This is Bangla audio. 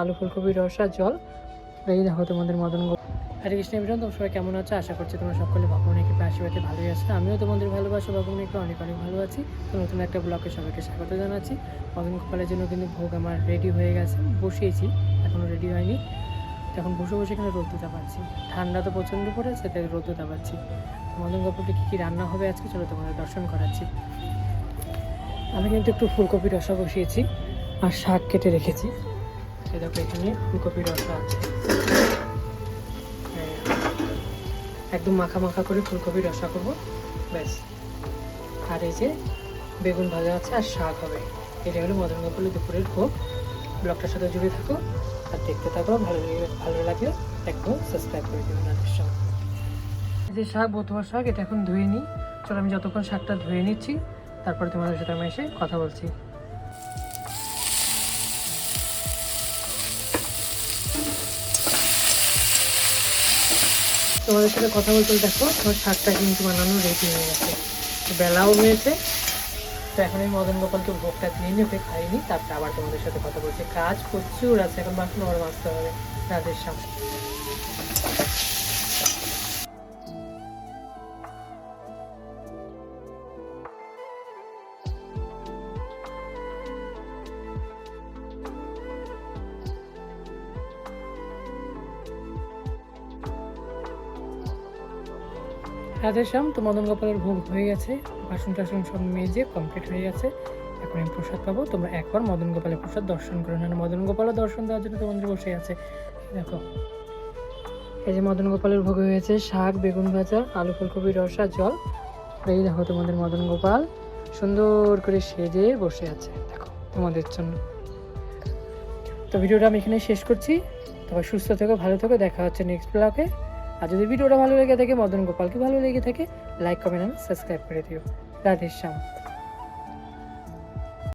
আলু ফুলকপি, রসা, জল। এই দেখো তোমাদের মদন হরে কৃষ্ণ বিরাম তোমার সবাই কেমন আছো? আশা করছি তোমরা সকলে ভগবানের কৃপা আশীর্বাদে ভালোই আছো। আমিও তোমাদের ভালোবাসো ভগবানকে অনেক অনেক ভালো আছি তো নতুন একটা ব্লগে সবাইকে স্বাগত জানাচ্ছি। মদন গোপালের জন্য কিন্তু ভোগ আমার রেডি হয়ে গেছে। বসিয়েছি এখনও রেডি হয়নি। এখন বসে বসে এখানে রোদ দিতে পারছি ঠান্ডা তো প্রচণ্ড পড়েছে, তাই রোদ্দুতা পাচ্ছি মদন গোপালকে কী কী রান্না হবে আজকে? চলো তোমাদের দর্শন করাচ্ছি। আমি কিন্তু একটু ফুলকপি, রসা বসিয়েছি আর শাক কেটে রেখেছি। এই দেখো এখানে ফুলকপি রসা আছে। হ্যাঁ, একদম মাখা মাখা করে ফুলকপি রসা করব। ব্যাস। আর এই যে বেগুন ভাজা আছে আর শাক হবে। এটা হলো মদন দুপুরের ভোগ। ব্লগটার সাথে জুড়ে থাকো। আর দেখতে থাকো। ভালো লাগে ভালো লাগলে একদম সাবস্ক্রাইব করে দেবেন আমাদের সঙ্গে। যে শাক বতুয়া শাক এটা এখন ধুয়ে নিই। চলো আমি যতক্ষণ শাকটা ধুয়ে নিচ্ছি তারপরে তোমাদের সাথে আমি এসে কথা বলছি। তোমাদের সাথে কথা বলতে দেখো, তোমার শাকটা কিন্তু বানানো রেডি হয়ে গেছে। বেলাও হয়েছে। তো এখন আমি মদন গোপালকে ভোগটা দিয়ে নিয়ে ওকে খাইনি তারপরে আবার তোমাদের সাথে কথা বলছি। কাজ প্রচুর আছে, এখন বাসন আবার বাঁচতে হবে রাতের সামনে। রাধের শ্যাম তো মদন গোপালের ভোগ হয়ে গেছে। বাসন টাসন সব মেজে কমপ্লিট হয়ে গেছে। এখন আমি প্রসাদ পাবো। তোমরা একবার মদন গোপালের প্রসাদ দর্শন করে। না মদন গোপালও দর্শন দেওয়ার জন্য তোমাদের বসে আছে। দেখো। এই যে মদন গোপালের ভোগ হয়েছে শাক, বেগুন ভাজা, আলু ফুলকপি, রসা, জল। এই দেখো তোমাদের মদন গোপাল সুন্দর করে সেজে বসে আছে। দেখো, তোমাদের জন্য। তো ভিডিওটা আমি এখানে শেষ করছি। তবে সুস্থ থেকো, ভালো থেকো। দেখা হচ্ছে নেক্সট ব্লগে আর যদি ভিডিওটা ভালো লেগে থাকে মদন গোপালকে ভালো লেগে থাকে লাইক কমেন্ট সাবস্ক্রাইব করে দিও। রাধেশ্যাম।